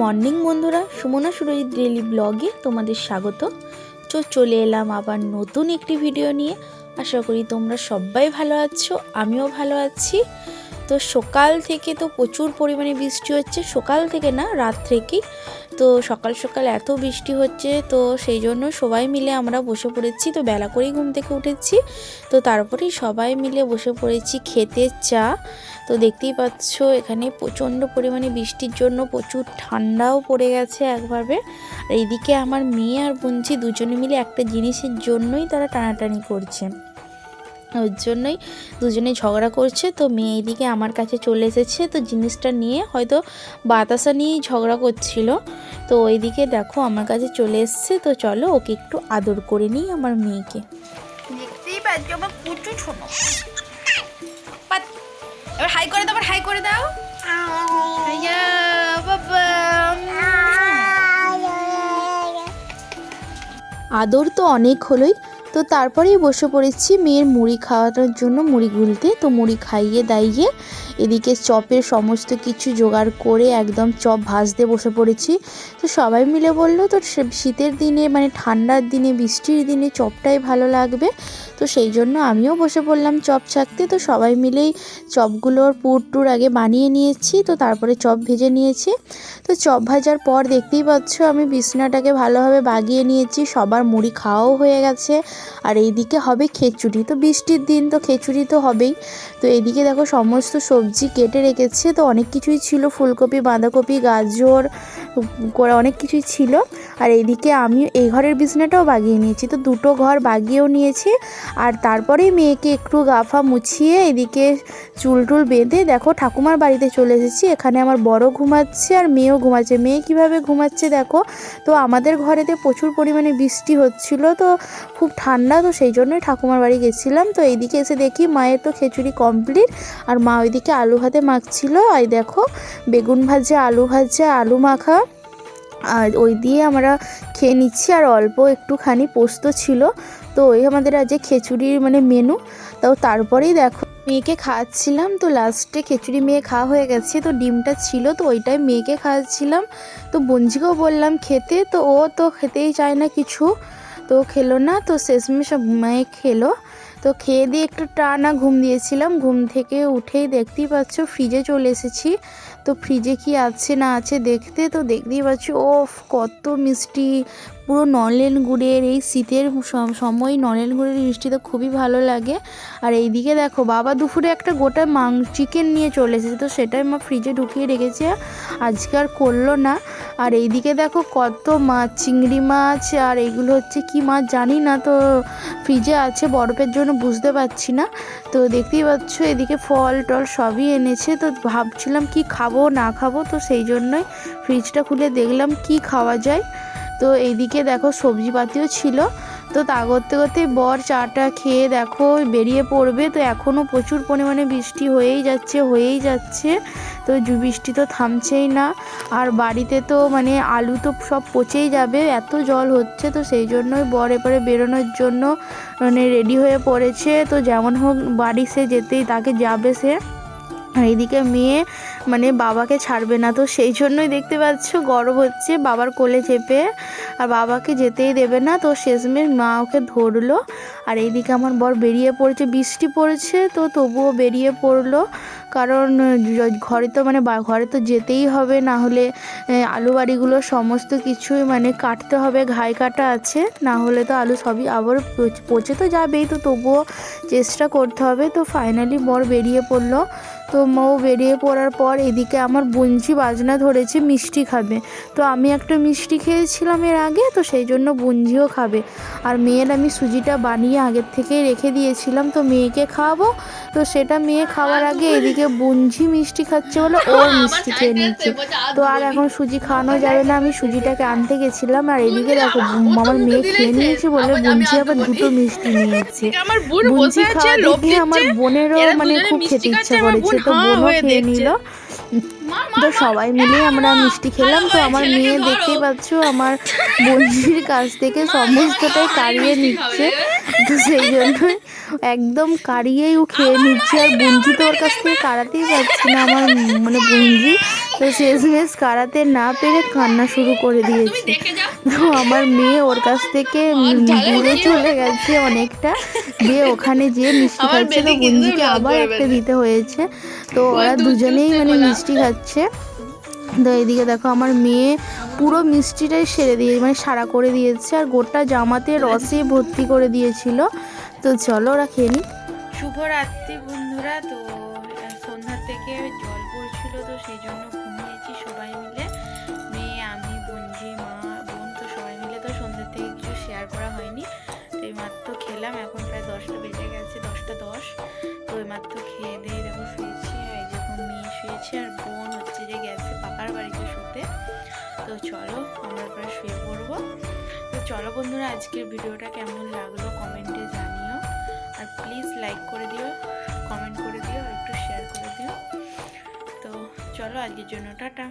Morning বন্ধুরা, Sumana Surajit daily ব্লগে তোমাদের স্বাগত। তো চলে এলাম আবার নতুন একটি ভিডিও নিয়ে। আশা করি তোমরা সবাই ভালো আছো, আমিও ভালো আছি। তো সকাল থেকে তো প্রচুর পরিমাণে বৃষ্টি হচ্ছে। সকাল থেকে না, রাত থেকেই তো সকাল সকাল এত বৃষ্টি হচ্ছে, তো সেই জন্য সবাই মিলে আমরা বসে পড়েছি। তো বেলা করেই ঘুম থেকে উঠেছি। তো তারপরেই সবাই মিলে বসে পড়েছি খেতে চা। তো দেখতেই পাচ্ছ, এখানে প্রচণ্ড পরিমাণে বৃষ্টির জন্য প্রচুর ঠান্ডাও পড়ে গেছে একভাবে। আর এইদিকে আমার মেয়ে আর বোনজি দুজনে মিলে একটা জিনিসের জন্যই তারা টানাটানি করছে। ওর জন্যই দুজনে ঝগড়া করছে। তো মেয়ে এইদিকে আমার কাছে চলে এসেছে। তো জিনিসটা নিয়ে হয়তো বাতাসা নিয়েই ঝগড়া করছিল। তো ওইদিকে দেখো আমার কাছে চলে এসছে। তো চলো ওকে একটু আদর করে নিই আমার মেয়েকে। দেখতেই পাচ্ছ আমার কুচু ছোট এবার হাই করে দাও আবার হাই করে দাও। বাবা। আদর তো অনেক হলোই। তো তারপরেই বসে পড়েছি। মেয়ের মুড়ি খাওয়ানোর জন্য মুড়ি গুলতে। তো মুড়ি খাইয়ে দাইয়ে এদিকে চপের সমস্ত কিছু জোগাড় করে একদম চপ ভাজতে বসে পড়েছি। তো সবাই মিলে বলল তো শীতের দিনে মানে ঠান্ডার দিনে, বৃষ্টির দিনে চপটাই ভালো লাগবে। তো সেই জন্য আমিও বসে পড়লাম চপ ছাকতে। তো সবাই মিলেই চপগুলোর পুর টুর আগে বানিয়ে নিয়েছি। তো তারপরে চপ ভেজে নিয়েছি। তো চপ ভাজার পর দেখতেই পাচ্ছ আমি বিছনাটাকে ভালোভাবে বাগিয়ে নিয়েছি। সবার মুড়ি খাওয়াও হয়ে গেছে। আর এইদিকে হবে খিচুড়ি। তো বৃষ্টির দিন তো খিচুড়ি তো হবেই। তো এইদিকে দেখো সমস্ত সবজি কেটে রেখেছে। তো অনেক কিছুই ছিল। ফুলকপি, বাঁধাকপি, গাজর, করে অনেক কিছুই ছিল। আর এইদিকে আমি এই ঘরের বিছনাটাও বাগিয়ে নিয়েছি। তো দুটো ঘর বাগিয়েও নিয়েছি। আর তারপরেই মেয়েকে একটু গাফা মুছিয়ে এদিকে চুল টুল বেঁধে দেখো ঠাকুমার বাড়িতে চলে এসেছি। এখানে আমার বড় ঘুমাচ্ছে আর মেয়েও ঘুমাচ্ছে। মেয়ে কীভাবে ঘুমাচ্ছে দেখো? তো আমাদের ঘরেতে প্রচুর পরিমাণে বৃষ্টি হচ্ছিল। তো খুব ঠান্ডা তো সেই জন্যই ঠাকুমার বাড়ি গেছিলাম। তো এইদিকে এসে দেখি মায়ের তো খিচুড়ি কমপ্লিট আর মা ওইদিকে আলু ভাতে মাখছিল। আর দেখো, বেগুন ভাজা, আলু ভাজা, আলু মাখা, আর ওই দিয়ে আমরা খেয়ে নিচ্ছি। আর অল্প একটুখানি পোস্ত ছিল। তো ওই আমাদের আজকে খিচুড়ির মানে মেনু তাও তারপরেই দেখো, মেয়েকে খাওয়াচ্ছিলাম। তো লাস্টে খিচুড়ি মেয়ে খাওয়া হয়ে গেছে। তো ডিমটা ছিল, তো ওইটাই মেয়েকে খাওয়াচ্ছিলাম। তো বঞ্জিকেও বললাম খেতে। তো ও তো খেতেই চায় না কিছু। তো খেলো না, তো শেষমেশ ঘুমায় খেলো। তো খেয়ে দিয়ে একটু টানা ঘুম দিয়েছিলাম। ঘুম থেকে উঠেই দেখতেই পাচ্ছ ফ্রিজে চলে এসেছি। তো ফ্রিজে কি আছে না আছে দেখতে তো দেখতেই পাচ্ছ ও কত মিষ্টি। পুরো নলেন গুড়ের এই শীতের সময় নলেন গুড়ের মিষ্টি তো খুবই ভালো লাগে। আর এইদিকে দেখো, বাবা দুপুরে একটা গোটা মাং চিকেন নিয়ে চলে এসেছে। তো সেটাই মা ফ্রিজে ঢুকিয়ে রেখেছে। আজকে আর করল না। আর এইদিকে দেখো কত মাছ, চিংড়ি মাছ, আর এগুলো হচ্ছে কি মাছ জানি না তো ফ্রিজে আছে, বরফের জন্য বুঝতে পারছি না। তো দেখতেই পাচ্ছ এদিকে ফল টল সবই এনেছে, তো ভাবছিলাম কি খাব, না খাব, তো সেই জন্যই ফ্রিজটা খুলে দেখলাম কি খাওয়া যায়। তো এইদিকে দেখো সবজিপাতিও ছিল তো তা করতে করতে বর চাটা খেয়ে দেখো বেরিয়ে পড়বে। তো এখনও প্রচুর পরিমাণে বৃষ্টি হয়েই যাচ্ছে হয়েই যাচ্ছে। তো বৃষ্টি তো থামছেই না। আর বাড়িতে তো মানে আলু তো সব পচেই যাবে, এত জল হচ্ছে। তো সেই জন্যই বর এবারে বেরোনোর জন্য মানে রেডি হয়ে পড়েছে। তো যেমন হোক বাড়ি সে যেতেই, তাকে যাবে সে। এইদিকে মেয়ে মানে বাবাকে ছাড়বে না। তো সেই জন্যই দেখতে পাচ্ছ গরম হচ্ছে, বাবার কোলে চেপে আর বাবাকে যেতেই দেবে না। তো শেষমেশ মা ওকে ধরলো আর এইদিকে আমার বর বেরিয়ে পড়েছে। বৃষ্টি পড়েছে তো তবুও বেরিয়ে পড়ল। কারণ ঘরে তো মানে ঘরে তো যেতেই হবে, না হলে আলু বাড়িগুলো সমস্ত কিছুই মানে কাটতে হবে। ঘাই কাটা আছে, না হলে তো আলু সবই আবার পচ- তো যাবেই। তো তবুও চেষ্টা করতে হবে। তো ফাইনালি বর বেরিয়ে পড়ল। তো মৌ বেরিয়ে পড়ার পর এদিকে আমার বুঞ্জি বাজনা ধরেছে, মিষ্টি খাবে। তো আমি একটা মিষ্টি খেয়েছিলাম এর আগে, তো সেই জন্য বুঞ্জিও খাবে। আর মেয়ের আমি সুজিটা বানিয়ে আগের থেকে রেখে দিয়েছিলাম, তো মেয়েকে খাওয়াবো। তো সেটা মেয়ে খাওয়ার আগে এদিকে বুঞ্জি মিষ্টি খাচ্ছে বলে ও মিষ্টি খেয়ে নিচ্ছে। তো আর এখন সুজি খাওয়ানো যাবে না আমি সুজিটাকে আনতে গেছিলাম আর এদিকে দেখো আমার মেয়ে খেয়ে নিয়েছে বলে বুঞ্জি আবার দুটো মিষ্টি নিয়েছে। বুঞ্জি খাওয়া দেখে আমার বোনেরও মানে খুব খেতে ইচ্ছা করেছে তো বোনও খেয়ে। নিল। তো সবাই মিলে আমরা মিষ্টি খেলাম তো আমার মেয়ে। দেখতেই পাচ্ছ আমার বঞ্জির কাছ থেকে সমস্তটাই কাড়িয়ে নিচ্ছে। তো সেই জন্যই একদম কাড়িয়েই ও খেয়ে নিচ্ছে আর বুঞ্জি তো ওর কাছ থেকে কাড়াতেই পারছে না আমার মানে বুঞ্জি। তো শেষমেশ কাড়াতে না পেরে কান্না শুরু করে দিয়েছে। তো আমার মেয়ে ওর কাছ থেকে দূরে চলে গেছে অনেকটা। দিয়ে ওখানে যেয়ে মিষ্টি খাচ্ছে তো বুঞ্জিকে আবার একটা দিতে হয়েছে। তো ওরা দুজনেই মানে মিষ্টি খাচ্ছে। তো এইদিকে দেখো আমার মেয়ে পুরো মিষ্টিটাই সেরে দিয়ে মানে সারা করে দিয়েছে আর গোটা জামাতে রসে ভর্তি করে দিয়েছিল। তো চলো ওরা খেয়ে নিক। শুভ রাত্রি বন্ধুরা তো আহ, সন্ধ্যার থেকে জল পড়ছিল তো সেই জন্য ঘুমিয়েছি সবাই মিলে। মেয়ে আমি বঞ্জি মা বোন তো সবাই মিলে তো সন্ধ্যার থেকে কিছু শেয়ার করা হয়নি। তো এই মাত্র খেলাম এখন প্রায় দশটা বেজে গেছে দশটা দশ। তো এই মাত্র খেয়ে দিয়ে দেখো শুয়েছি এই যখন মেয়ে শুয়েছে আর বোন হচ্ছে যে গেছে পাকার বাড়িতে শুতে। তো চলো, আমরা প্রায় শুয়ে পড়ব। তো চলো বন্ধুরা, আজকের ভিডিওটা কেমন লাগল কমেন্টে জানিও। আর প্লিজ লাইক করে দিও কমেন্ট করে দিও একটু শেয়ার করে দিও। তো চলো, আজকের জন্য টাটা।